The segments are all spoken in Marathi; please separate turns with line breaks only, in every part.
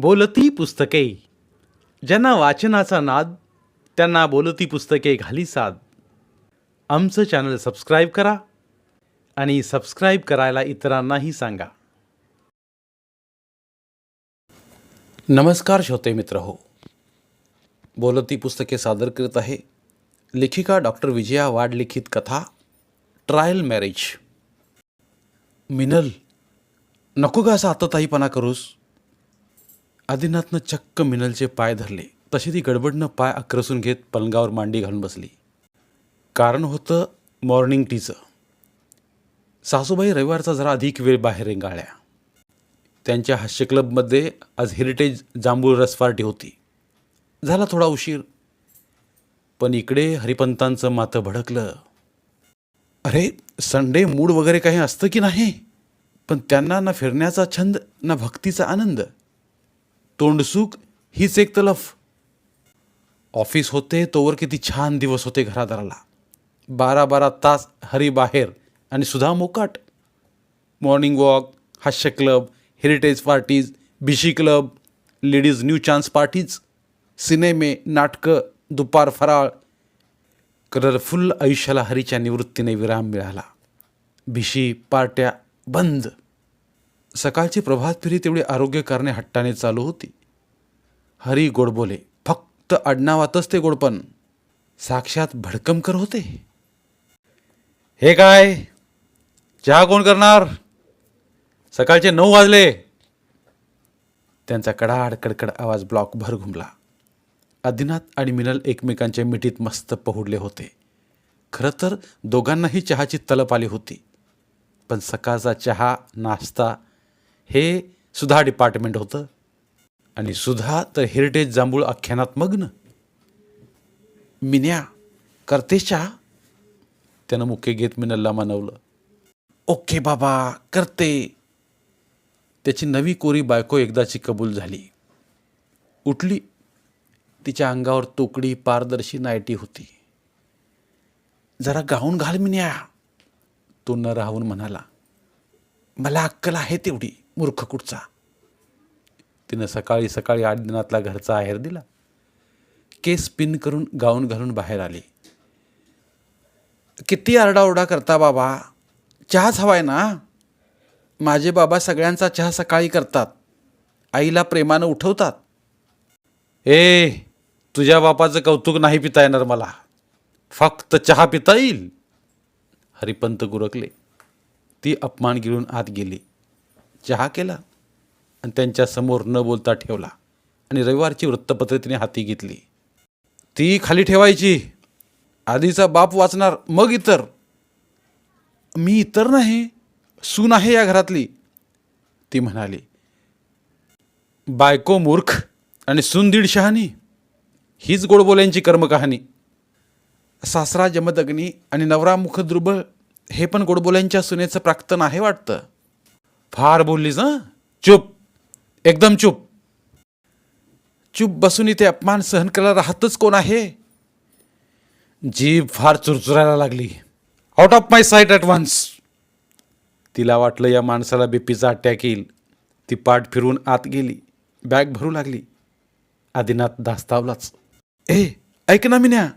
बोलती पुस्तके. ज्यांना वाचनाचा नाद त्यांना बोलती पुस्तके घाली साद. आमचं चॅनल सबस्क्राईब करा आणि सबस्क्राईब करायला इतरांनाही सांगा. नमस्कार श्रोते मित्र हो. बोलती पुस्तके सादर करत आहे लेखिका डॉक्टर विजया वाड लिखित कथा ट्रायल मॅरेज. मिनल नको का असा आतताईपणा करूस? आदिनाथनं चक्क मिनलचे पाय धरले. तशी ती गडबडनं पाय आक्रसून घेत पलंगावर मांडी घालून बसली. कारण होतं मॉर्निंग टीचं सासूबाई रविवारचा जरा अधिक वेळ बाहेर रेंगाळल्या. त्यांच्या हास्य क्लबमध्ये आज हेरिटेज जांभूळ रस पार्टी होती. झाला थोडा उशीर. पण इकडे हरिपंतांचं मातं भडकलं. अरे संडे मूड वगैरे काही असतं की नाही? पण त्यांना ना फिरण्याचा छंद ना भक्तीचा आनंद. तोंडसूक हीच एक तलफ. ऑफिस होते तोवर किती छान दिवस होते घरादाराला. बारा बारा तास हरी बाहेर आणि सुधा मोकाट. मॉर्निंग वॉक हास्य club heritage parties बिशी club ladies new chance parties सिनेमे नाटकं दुपार फराळ. कलरफुल आयुष्याला हरीच्या निवृत्तीने विराम मिळाला. भिशी पार्ट्या बंद. सकाळची प्रभात फेरी तेवढी आरोग्य करणे हट्टाने चालू होती. हरी गोड बोले फक्त आडनावातच ते गोडपण साक्षात भडकमकर होते. हे काय? चहा कोण करणार? सकाळचे नऊ वाजले. त्यांचा कडाड कडकड आवाज ब्लॉकभर घुमला. आदिनाथ आणि मिनल एकमेकांच्या मिठीत मस्त पहुडले होते. खरं तर दोघांनाही चहाची तलप आली होती. पण सकाळचा चहा नाश्ता हे सुधा डिपार्टमेंट होतं. आणि सुधा तर हेरिटेज जांभूळ आख्यानात मग्न. मिन्या करतेच्या त्यानं मुके घेत मिनलला मानवलं. ओके बाबा करते. त्याची नवी कोरी बायको एकदाची कबूल झाली. उठली. तिच्या अंगावर तोकडी पारदर्शी नायटी होती. जरा गाऊन घाल मिन्या. तो न राहून म्हणाला मला अक्कल आहे तेवढी. मूर्ख कुठचा? तिनं सकाळी सकाळी आठ दिनातला घरचा आहेर दिला. केस पिन करून गाऊन घालून बाहेर आली. किती आरडाओरडा करता बाबा. चहाच हवाय ना. माझे बाबा सगळ्यांचा चहा सकाळी करतात. आईला प्रेमानं उठवतात. ए तुझ्या बापाचं कौतुक नाही पिता येणार मला. फक्त चहा पिता येईल. हरिपंत गुरकले. ती अपमान गिळून आत गेली. चहा केला आणि त्यांच्यासमोर न बोलता ठेवला. आणि रविवारची वृत्तपत्रे तिने हाती घेतली. ती खाली ठेवायची. आधीचा बाप वाचणार मग इतर. मी इतर नाही सून आहे या घरातली. ती म्हणाली बायको मूर्ख आणि सून दीड शहाणी. हीच गोडबोल्यांची कर्मकहाणी. सासरा जमदग्नी आणि नवरा मुख दुर्बळ हे पण गोडबोल्यांच्या सुनेचं प्राक्तन आहे वाटतं. फार बोललीस हं चुप. एकदम चुप. चुप बसून इथे अपमान सहन करायला राहतच कोण आहे? जीभ फार चुरचुरायला लागली. Out of my sight at once तिला वाटलं या माणसाला बीपीचा अटॅक येईल. ती पाठ फिरून आत गेली. बॅग भरू लागली. आदिनाथ धास्तावलाच. ए ऐक ना मिन्या.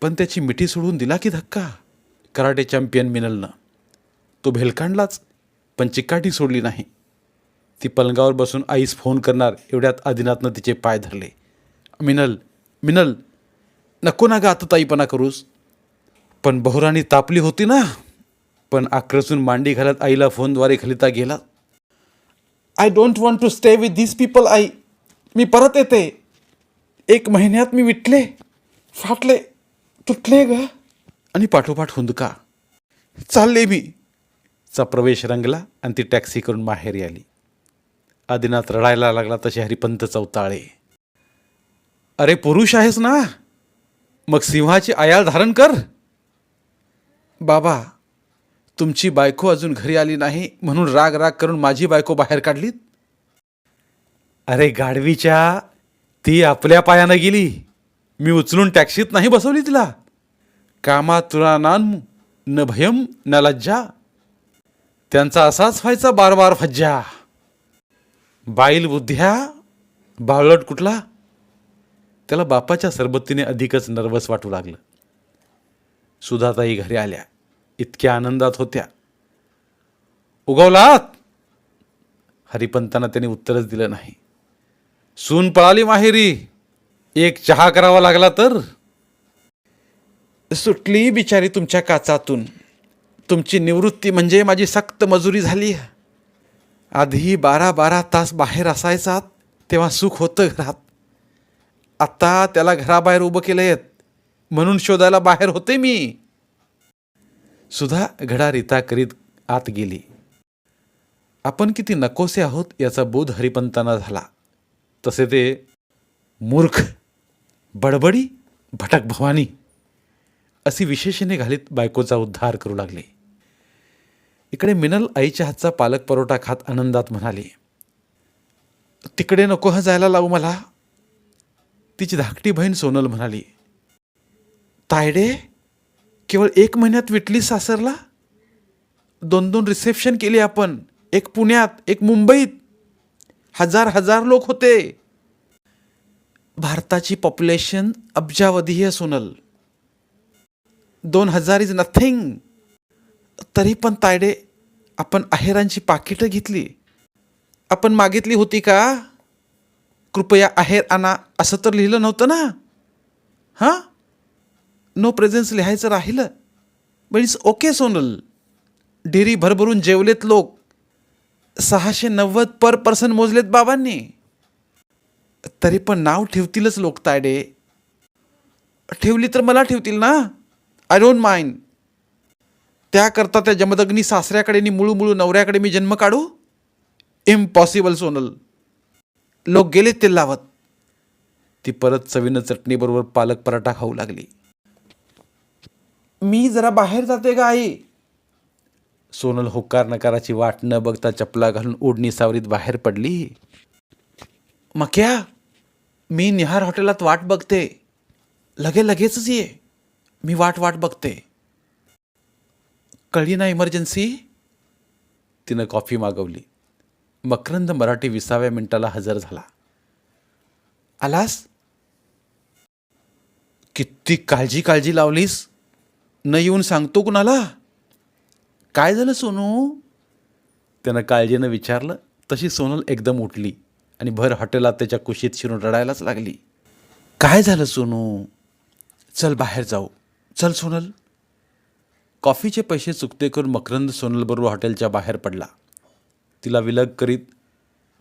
पण त्याची मिठी सोडून दिला की धक्का? कराटे चॅम्पियन मिनलनं. तो भेलकांडलाच. पण चिकाटी सोडली नाही. ती पलंगावर बसून आईस फोन करणार एवढ्यात आदिनाथनं तिचे पाय धरले. मिनल मिनल नको ना गं आता ताईपणा करूस. पण बहुराणी तापली होती ना. पण आक्रसून मांडी घालत आईला फोनद्वारे खलिता गेला. I don't want to stay with this people आई. मी परत येते. एक महिन्यात मी विटले. फाटले. तुटले ग. आणि पाठोपाठ हुंदका. चालले मी. चा प्रवेश रंगला आणि ती टॅक्सी करून माहेरी आली. आदिनाथ रडायला लागला तसे हरिपंत चौताळे. अरे पुरुष आहेस ना? मग सिंहाची आयाळ धारण कर. बाबा तुमची बायको अजून घरी आली नाही म्हणून राग राग करून माझी बायको बाहेर काढलीत? अरे गाढवीच्या ती आपल्या पायानं गेली. मी उचलून टॅक्सीत नाही बसवली तिला. कामा तुला नान न भयम न लज्जा त्यांचा असाच व्हायचा बार बार फज्जा. बाईल बुद्ध्या बावळट कुठला? त्याला बापाच्या सरबत्तीने अधिकच नर्वस वाटू लागलं. सुधाताई घरी आल्या. इतक्या आनंदात होत्या. उगवलात? हरिपंतांना त्याने उत्तरच दिलं नाही. सून पळाली माहेरी. एक चहा करावा लागला तर? सुटली बिचारी तुमच्या काचातून. तुमची निवृत्ती म्हणजे माझी सक्त मजुरी झाली. आधी बारा बारा तास बाहेर असायचात तेव्हा सुख होतं घरात. आत्ता त्याला घराबाहेर उभं केलं आहेत म्हणून शोधायला बाहेर होते मी. सुधा घडा रिता करीत आत गेली. आपण किती नकोसे आहोत याचा बोध हरिपंतांना झाला. तसे ते मूर्ख बडबडी भटक भवानी अशी विशेषणे घालीत बायकोचा उद्धार करू लागले. इकडे मिनल आईच्या हातचा पालक परोटा खात आनंदात म्हणाली तिकडे नको ह जायला लावू मला. तिची धाकटी बहीण सोनल म्हणाली तायडे केवळ एक महिन्यात विटली सासरला? दोन दोन रिसेप्शन केली आपण एक पुण्यात एक मुंबईत. हजार हजार लोक होते. भारताची पॉप्युलेशन अब्जावधी आहे सोनल. दोन हजार इज नथिंग. तरी पण तायडे आपण आहेरांची पाकिटं घेतली. आपण मागितली होती का? कृपया आहेर आणा असं तर लिहिलं नव्हतं ना? हां? नो प्रेझेन्स लिहायचं राहिलं. But it's okay Sonal. Dairy भरभरून जेवलेत लोक. सहाशे नव्वद पर पर्सन मोजलेत बाबांनी. तरी पण नाव ठेवतीलच लोक तायडे. ठेवली तर मला ठेवतील ना? आय डोंट माइंड त्याकरता त्या जमदग्नी सासऱ्याकडे आणि मुळू मुळू नवऱ्याकडे मी जन्म काढू? इम्पॉसिबल सोनल. लोक गेलेत ते लावत. ती परत चवीनं चटणीबरोबर पालक पराठा खाऊ लागली. मी जरा बाहेर जाते का आई. सोनल होकार नकाराची वाट न बघता चपला घालून ओढणी सावरीत बाहेर पडली. मक्या मी निहार हॉटेलात वाट बघते. लगे लगेचच ये. मी वाट वाट बघते. कळली ना इमर्जन्सी तिनं कॉफी मागवली. मकरंद मराठी विसाव्या मिनिटाला हजर झाला. आलास? किती काळजी काळजी लावलीस? न येऊन सांगतो कुणाला? काय झालं सोनू? त्यानं काळजीनं विचारलं. तशी सोनल एकदम उठली आणि भर हॉटेलात त्याच्या कुशीत शिरून रडायलाच लागली. काय झालं सोनू? चल बाहेर जाऊ. चल सोनल. कॉफीचे पैसे चुकते करून मकरंद सोनलबरोबर हॉटेलच्या बाहेर पडला. तिला विलग करीत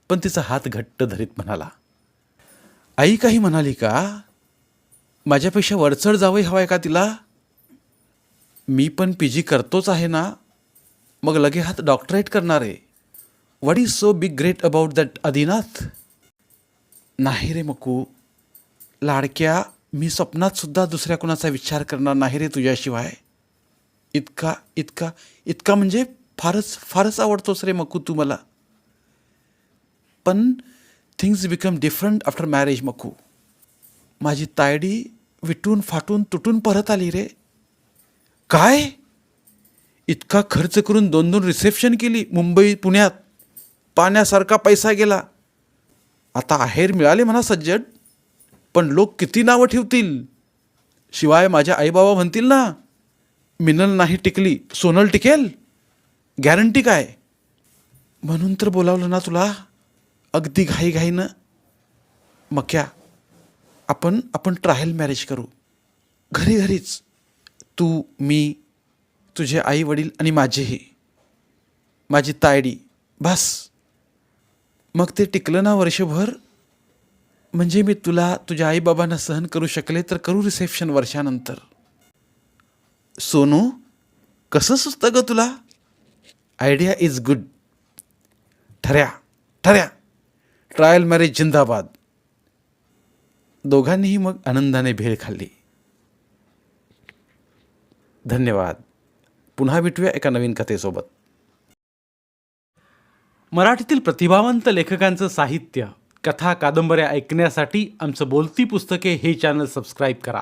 पण तिचा हात घट्ट धरीत म्हणाला आई काही म्हणाली का? माझ्यापेक्षा वरचढ जावई हवाय का तिला? मी पण पी जी करतोच आहे ना? मग लगे हात डॉक्टरेट करणार. आहे what is so big great about that Adinath? नाही रे मकू. लाडक्या मी स्वप्नात सुद्धा दुसऱ्या कुणाचा विचार करणार नाही रे तुझ्याशिवाय. इतका इतका इतका म्हणजे फारच फारच आवडतोच रे मकू तू मला. पण things become different after marriage Maku. माझी तायडी विटून फाटून तुटून परत आली रे. काय? इतका खर्च करून दोन दोन रिसेप्शन केली मुंबई पुण्यात. पाण्यासारखा पैसा गेला. आता आहेर मिळाले म्हणा सज्जड पण लोक किती नावं ठेवतील? शिवाय माझ्या आईबाबा म्हणतील ना मिनल नाही टिकली सोनल टिकेल? गॅरंटी काय? म्हणून तर बोलावलं ना तुला अगदी घाईघाईनं. मक्या आपण आपण ट्रायल मॅरेज करू. घरी घरीच तू मी तुझे आई वडील आणि माझेही. माझी तायडी बस. मग ते टिकलं ना वर्षभर? म्हणजे मी तुला तुझ्या आईबाबांना सहन करू शकले तर करू रिसेप्शन वर्षानंतर. सोनू कसं सुचतं ग तुला? आयडिया इज गुड ठऱ्या ठऱ्या. ट्रायल मॅरेज जिंदाबाद. दोघांनीही मग आनंदाने भेळ खाल्ली. धन्यवाद. पुन्हा भेटूया एका नवीन कथेसोबत.
मराठीतील प्रतिभावंत लेखकांचं साहित्य कथा कादंबऱ्या ऐकण्यासाठी आमचं बोलती पुस्तके हे चॅनल सबस्क्राईब करा.